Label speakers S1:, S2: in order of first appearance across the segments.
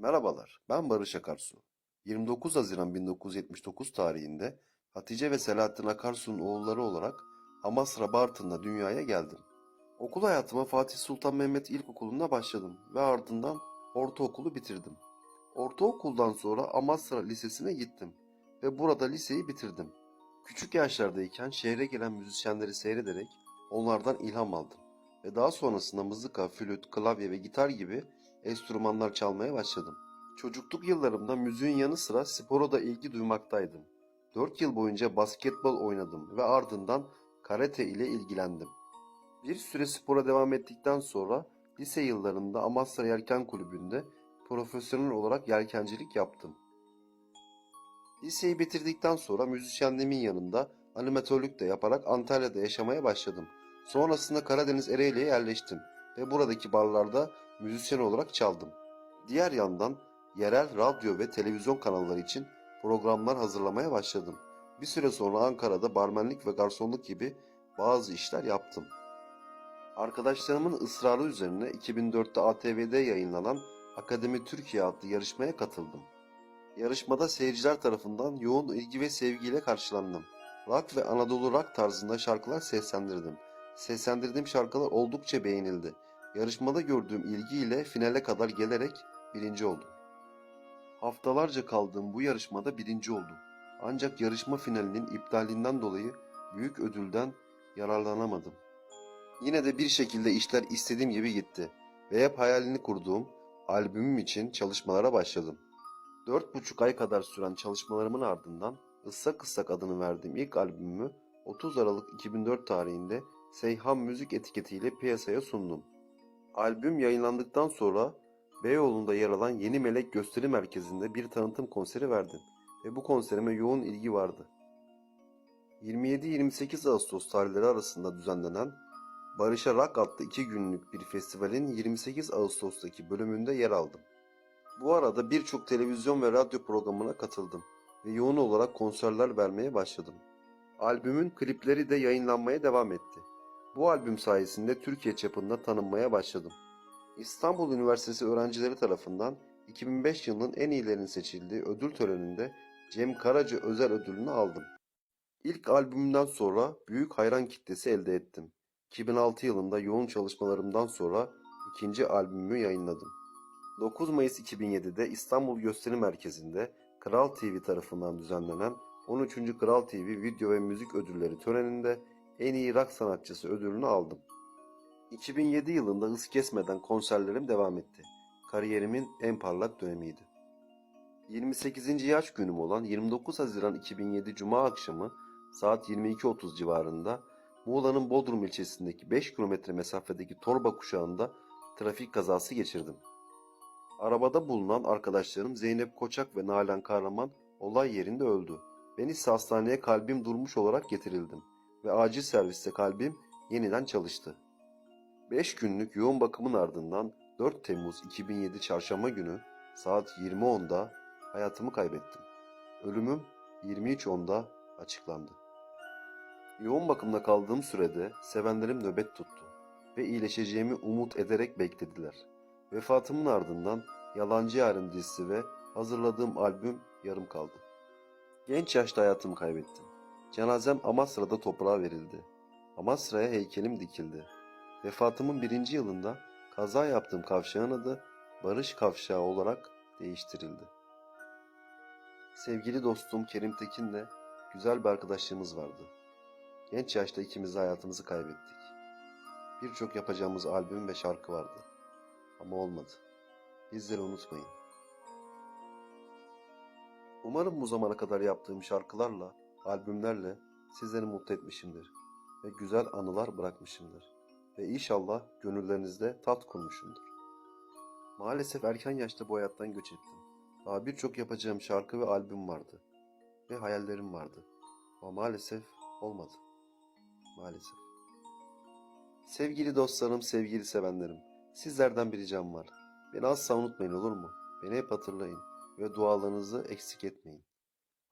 S1: Merhabalar, ben Barış Akarsu. 29 Haziran 1979 tarihinde Hatice ve Selahattin Akarsu'nun oğulları olarak Amasra Bartın'da dünyaya geldim. Okul hayatıma Fatih Sultan Mehmet İlkokulu'nda başladım ve ardından ortaokulu bitirdim. Ortaokuldan sonra Amasra Lisesi'ne gittim ve burada liseyi bitirdim. Küçük yaşlardayken şehre gelen müzisyenleri seyrederek onlardan ilham aldım ve daha sonrasında mızıka, flüt, klavye ve gitar gibi enstrümanlar çalmaya başladım. Çocukluk yıllarımda müziğin yanı sıra spora da ilgi duymaktaydım. 4 yıl boyunca basketbol oynadım ve ardından karate ile ilgilendim. Bir süre spora devam ettikten sonra lise yıllarında Amasra Yelken Kulübü'nde profesyonel olarak yelkencilik yaptım. Liseyi bitirdikten sonra müzisyenliğimin yanında animatörlük de yaparak Antalya'da yaşamaya başladım. Sonrasında Karadeniz Ereğli'ye yerleştim ve buradaki barlarda müzisyen olarak çaldım. Diğer yandan yerel radyo ve televizyon kanalları için programlar hazırlamaya başladım. Bir süre sonra Ankara'da barmenlik ve garsonluk gibi bazı işler yaptım. Arkadaşlarımın ısrarı üzerine 2004'te ATV'de yayınlanan Akademi Türkiye adlı yarışmaya katıldım. Yarışmada seyirciler tarafından yoğun ilgi ve sevgiyle karşılandım. Rock ve Anadolu rock tarzında şarkılar seslendirdim. Seslendirdiğim şarkılar oldukça beğenildi. Yarışmada gördüğüm ilgiyle finale kadar gelerek birinci oldum. Haftalarca kaldığım bu yarışmada birinci oldum. Ancak yarışma finalinin iptalinden dolayı büyük ödülden yararlanamadım. Yine de bir şekilde işler istediğim gibi gitti ve hep hayalini kurduğum albümüm için çalışmalara başladım. Dört buçuk ay kadar süren çalışmalarımın ardından Issak Issak adını verdiğim ilk albümümü 30 Aralık 2004 tarihinde Seyhan Müzik etiketiyle piyasaya sundum. Albüm yayınlandıktan sonra Beyoğlu'nda yer alan Yeni Melek Gösteri Merkezi'nde bir tanıtım konseri verdim ve bu konserime yoğun ilgi vardı. 27-28 Ağustos tarihleri arasında düzenlenen Barış'a Rock adlı iki günlük bir festivalin 28 Ağustos'taki bölümünde yer aldım. Bu arada birçok televizyon ve radyo programına katıldım ve yoğun olarak konserler vermeye başladım. Albümün klipleri de yayınlanmaya devam etti. Bu albüm sayesinde Türkiye çapında tanınmaya başladım. İstanbul Üniversitesi öğrencileri tarafından 2005 yılının en iyilerinin seçildiği ödül töreninde Cem Karaca özel ödülünü aldım. İlk albümümden sonra büyük hayran kitlesi elde ettim. 2006 yılında yoğun çalışmalarımdan sonra ikinci albümümü yayınladım. 9 Mayıs 2007'de İstanbul Gösteri Merkezi'nde Kral TV tarafından düzenlenen 13. Kral TV Video ve Müzik Ödülleri töreninde en iyi rock sanatçısı ödülünü aldım. 2007 yılında hız kesmeden konserlerim devam etti. Kariyerimin en parlak dönemiydi. 28. yaş günüm olan 29 Haziran 2007 Cuma akşamı saat 22.30 civarında Muğla'nın Bodrum ilçesindeki 5 kilometre mesafedeki Torba kuşağında trafik kazası geçirdim. Arabada bulunan arkadaşlarım Zeynep Koçak ve Nalan Kahraman olay yerinde öldü. Ben ise hastaneye kalbim durmuş olarak getirildim ve acil serviste kalbim yeniden çalıştı. 5 günlük yoğun bakımın ardından 4 Temmuz 2007 çarşamba günü saat 20.10'da hayatımı kaybettim. Ölümüm 23.10'da açıklandı. Yoğun bakımda kaldığım sürede sevenlerim nöbet tuttu ve iyileşeceğimi umut ederek beklediler. Vefatımın ardından Yalancı Yarim dizisi ve hazırladığım albüm yarım kaldı. Genç yaşta hayatımı kaybettim. Cenazem Amasra'da toprağa verildi. Amasra'ya heykelim dikildi. Vefatımın birinci yılında kaza yaptığım kavşağın adı Barış Kavşağı olarak değiştirildi. Sevgili dostum Kerim Tekin'le güzel bir arkadaşlığımız vardı. Genç yaşta ikimiz de hayatımızı kaybettik. Birçok yapacağımız albüm ve şarkı vardı. Ama olmadı. Bizleri unutmayın. Umarım bu zamana kadar yaptığım şarkılarla, albümlerle sizleri mutlu etmişimdir ve güzel anılar bırakmışımdır. Ve inşallah gönüllerinizde tat kurmuşumdur. Maalesef erken yaşta bu hayattan göç ettim. Daha birçok yapacağım şarkı ve albüm vardı. Ve hayallerim vardı. Ama maalesef olmadı. Maalesef. Sevgili dostlarım, sevgili sevenlerim. Sizlerden bir ricam var. Beni asla unutmayın olur mu? Beni hep hatırlayın ve dualarınızı eksik etmeyin.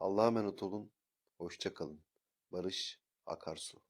S1: Allah'a emanet olun. Hoşça kalın. Barış Akarsu